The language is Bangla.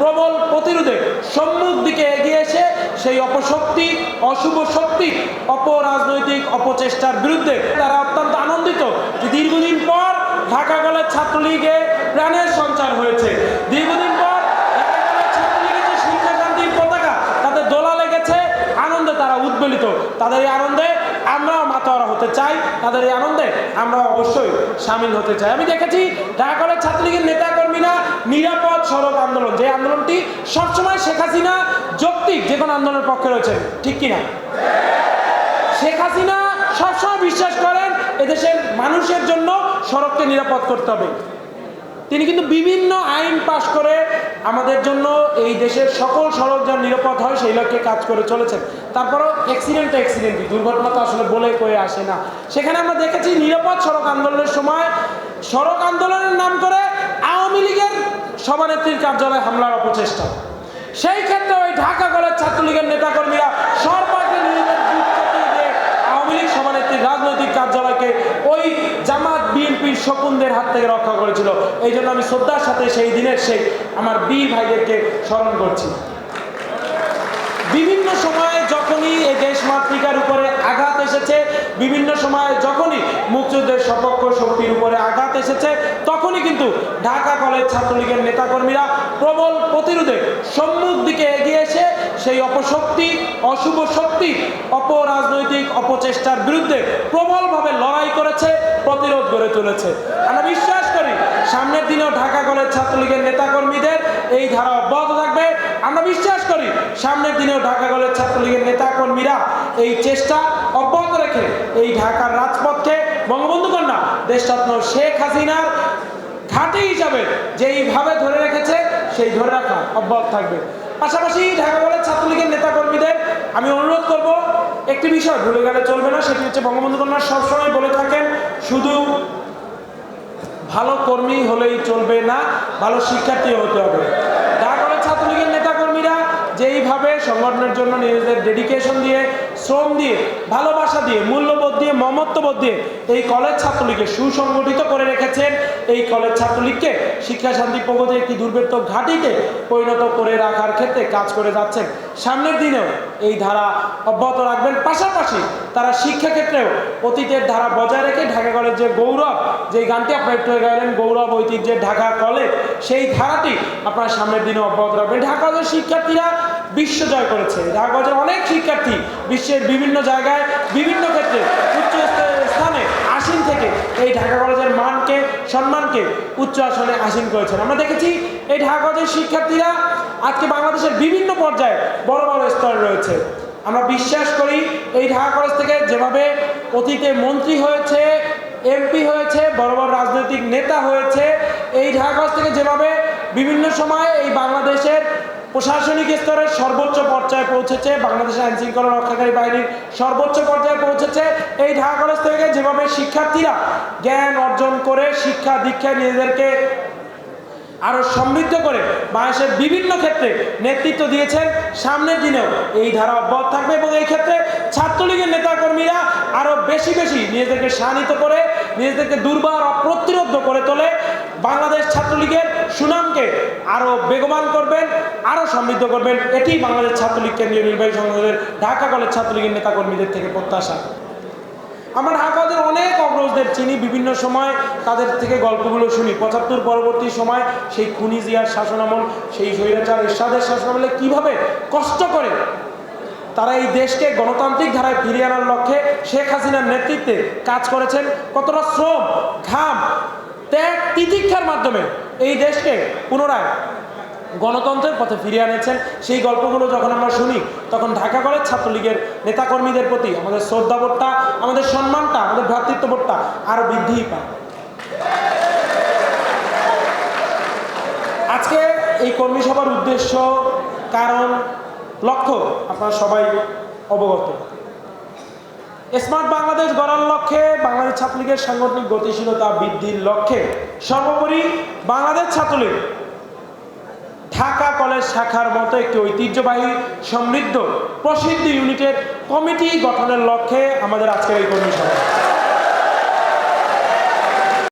প্রবল প্রতিরোধে সম্মুখ দিকে এগিয়ে এসে সেই অপশক্তি, অশুভ শক্তি, অপরাজনৈতিক অপচেষ্টার বিরুদ্ধে তারা অত্যন্ত আনন্দিত যে দীর্ঘদিন পর ঢাকা কলেজ ছাত্রলীগে প্রাণের সঞ্চার হয়েছে। দীর্ঘদিন পর ঢাকা কলেজ ছাত্রলীগের শিক্ষা শান্তির পতাকা, তাতে দোলা লেগেছে, আনন্দে তারা উদ্বেলিত। তাদের এই আনন্দে আমরাও মাতোয়ারা হতে চাই, তাদের এই আনন্দে আমরা অবশ্যই সামিল হতে চাই। আমি দেখেছি ঢাকা কলেজ ছাত্রলীগের সড়ক আন্দোলন। যে আন্দোলনটি সবসময় শেখ হাসিনা যৌক্তিক যে কোনো আন্দোলনের পক্ষে রয়েছে, ঠিক কিনা? শেখ হাসিনা সবসময় বিশ্বাস করেন এদেশের মানুষের জন্য সড়ককে নিরাপদ করতে হবে। তিনি কিন্তু বিভিন্ন আইন পাশ করে আমাদের জন্য এই দেশের সকল সড়ক যেন নিরাপদ হয়, সেই লক্ষ্যে কাজ করে চলেছেন। তারপরও অ্যাক্সিডেন্ট অ্যাক্সিডেন্টই দুর্ঘটনা তো আসলে বলে কয়ে আসে না। সেখানে আমরা দেখেছি নিরাপদ সড়ক আন্দোলনের সময় সড়ক আন্দোলনের নাম করে আওয়ামী লীগের সভানেত্রীর কার্যালয়ে হামলার অপচেষ্টা। সেই ক্ষেত্রে ওই ঢাকা কলেজ ছাত্রলীগের নেতাকর্মীরা সর্বাগ্রে নিজেদের আওয়ামী লীগ সভানেত্রীর রাজনৈতিক কার্যালয়কে ওই জামাত বিএনপির শকুনদের হাত থেকে রক্ষা করেছিল। এই জন্য আমি শ্রদ্ধার সাথে সেই দিনের সেই আমার বীর ভাইদেরকে স্মরণ করছি। বিভিন্ন সময়ে যখনই এই দেশ মাতৃকার উপরে আঘাত এসেছে, বিভিন্ন সময়ে যখনই মুক্তিযুদ্ধের সপক্ষ শক্তির উপরে আঘাত এসেছে, তখনই কিন্তু ঢাকা কলেজ ছাত্রলীগের নেতাকর্মীরা প্রবল প্রতিরোধে সম্মুখ দিকে এগিয়ে এসে সেই অপশক্তি, অশুভ শক্তি, অপরাজনৈতিক অপচেষ্টার বিরুদ্ধে প্রবলভাবে লড়াই করেছে, প্রতিরোধ গড়ে তুলেছে। আমরা বিশ্বাস করি, সামনের দিনেও ঢাকা কলেজ ছাত্রলীগের নেতাকর্মীদের এই ধারা অব্যাহত থাকবে। আমরা বিশ্বাস করি, সামনের দিনেও ঢাকা কলেজ ছাত্রলীগের নেতাকর্মীরা এই চেষ্টা অব্যাহত রেখে এই ঢাকার রাজপথকে বঙ্গবন্ধু কন্যা দেশরত্ন শেখ হাসিনার ঘাঁটি হিসাবে যেইভাবে ধরে রেখেছে, সেই ধরে রাখা অব্যাহত থাকবে। পাশাপাশি ঢাকা কলেজ ছাত্রলীগের নেতাকর্মীদের আমি অনুরোধ করব, একটি বিষয় ভুলে গেলে চলবে না, সেটি হচ্ছে বঙ্গবন্ধু কন্যা সবসময় বলে থাকেন, শুধু ভালো কর্মী হলেই চলবে না, ভালো শিক্ষার্থী হতে হবে। ঢাকা কলেজ ছাত্রলীগের নেতাকর্মীরা যেইভাবে সংগঠনের জন্য নিজেদের ডেডিকেশন দিয়ে শ্রম দিয়ে, ভালোবাসা দিয়ে, মূল্যবোধ দিয়ে, মমত্ববোধ দিয়ে এই কলেজ ছাত্রলীগকে সুসংগঠিত করে রেখেছেন। এই কলেজ ছাত্রলীগকে শিক্ষা, শান্তি প্রগতির একটি দুর্বৃত্ত ঘাঁটিতে পরিণত করে রাখার ক্ষেত্রে কাজ করে যাচ্ছেন। সামনের দিনেও এই ধারা অব্যাহত রাখবেন। পাশাপাশি তারা শিক্ষাক্ষেত্রেও অতীতের ধারা বজায় রেখে ঢাকা কলেজের গৌরব যে গানটি আপনার একটু গাইলেন, গৌরব ঐতিহ্যের ঢাকা কলেজ, সেই ধারাটি আপনার সামনের দিনে অব্যাহত রাখবেন। ঢাকা কলেজের শিক্ষার্থীরা বিশ্ব জয় করেছে। ঢাকা কলেজের অনেক শিক্ষার্থী বিশ্বের বিভিন্ন জায়গায়, বিভিন্ন ক্ষেত্রে, উচ্চ স্থানে, আসীন থেকে এই ঢাকা কলেজের মানকে, সম্মানকে উচ্চ আসনে আসীন করেছেন। আমরা দেখেছি এই ঢাকা কলেজের শিক্ষার্থীরা আজকে বাংলাদেশের বিভিন্ন পর্যায়ে বড় বড় স্তরে রয়েছে। আমরা বিশ্বাস করি এই ঢাকা কলেজ থেকে যেভাবে অতীতে মন্ত্রী হয়েছে, এমপি হয়েছে, বড় বড় রাজনৈতিক নেতা হয়েছে, এই ঢাকা কলেজ থেকে যেভাবে বিভিন্ন সময় এই বাংলাদেশের প্রশাসনিক স্তরের সর্বোচ্চ পর্যায়ে পৌঁছেছে বাংলাদেশের আইন শৃঙ্খলা রক্ষাকারী বাহিনীর সর্বোচ্চ পর্যায়ে পৌঁছেছে। এই ঢাকা কলেজ থেকে যেভাবে শিক্ষার্থীরা জ্ঞান অর্জন করে শিক্ষা দীক্ষায় নিজেদেরকে আরও সমৃদ্ধ করে বাংলাদেশের বিভিন্ন ক্ষেত্রে নেতৃত্ব দিয়েছেন, সামনের দিনেও এই ধারা অব্যাহত থাকবে এবং এই ক্ষেত্রে ছাত্রলীগের নেতাকর্মীরা আরও বেশি বেশি নিজেদেরকে শানিত করে, নিজেদেরকে দুর্বার অপ্রতিরোধ করে তোলে। বাংলাদেশ ছাত্রলীগের আরও বেগবান করবেন, আরও সমৃদ্ধ করবেন। এটি বাংলাদেশ ছাত্রলীগ কেন্দ্রীয় নির্বাহী সংসদের ঢাকা কলেজ ছাত্রলীগের নেতাকর্মীদের থেকে প্রত্যাশা। আমরা ঢাকাদের অনেক অগ্রজদের চিনি, বিভিন্ন সময় তাদের থেকে গল্পগুলো শুনি। পঁচাত্তর পরবর্তী সময় সেই খুনি জিয়ার শাসনামল, সেই স্বৈরাচার এরশাদের শাসনামলে কীভাবে কষ্ট করে তারা এই দেশকে গণতান্ত্রিক ধারায় ফিরিয়ে আনার লক্ষ্যে শেখ হাসিনার নেতৃত্বে কাজ করেছেন, কতটা শ্রম, ঘাম ত্যাগ, তিতিক্ষার মাধ্যমে এই দেশকে পুনরায় গণতন্ত্রের পথে ফিরিয়ে আনেছেন সেই গল্পগুলো যখন আমরা শুনি, তখন ঢাকা কলেজ ছাত্রলীগের নেতাকর্মীদের প্রতি আমাদের শ্রদ্ধাবোধটা, আমাদের সম্মানটা, আমাদের ভ্রাতৃত্ববোধটা আরও বৃদ্ধিই পায়। আজকে এই কর্মী সভার উদ্দেশ্য, কারণ, লক্ষ্য আপনারা সবাই অবগত। স্মার্ট বাংলাদেশ গড়ার লক্ষ্যে বাংলাদেশ ছাত্রলীগের সাংগঠনিক গতিশীলতা বৃদ্ধির লক্ষ্যে সর্বোপরি বাংলাদেশ ছাত্রলীগ ঢাকা কলেজ শাখার মতো একটি ঐতিহ্যবাহী সমৃদ্ধ প্রসিদ্ধ ইউনিটের কমিটি গঠনের লক্ষ্যে আমাদের আজকের এই সভা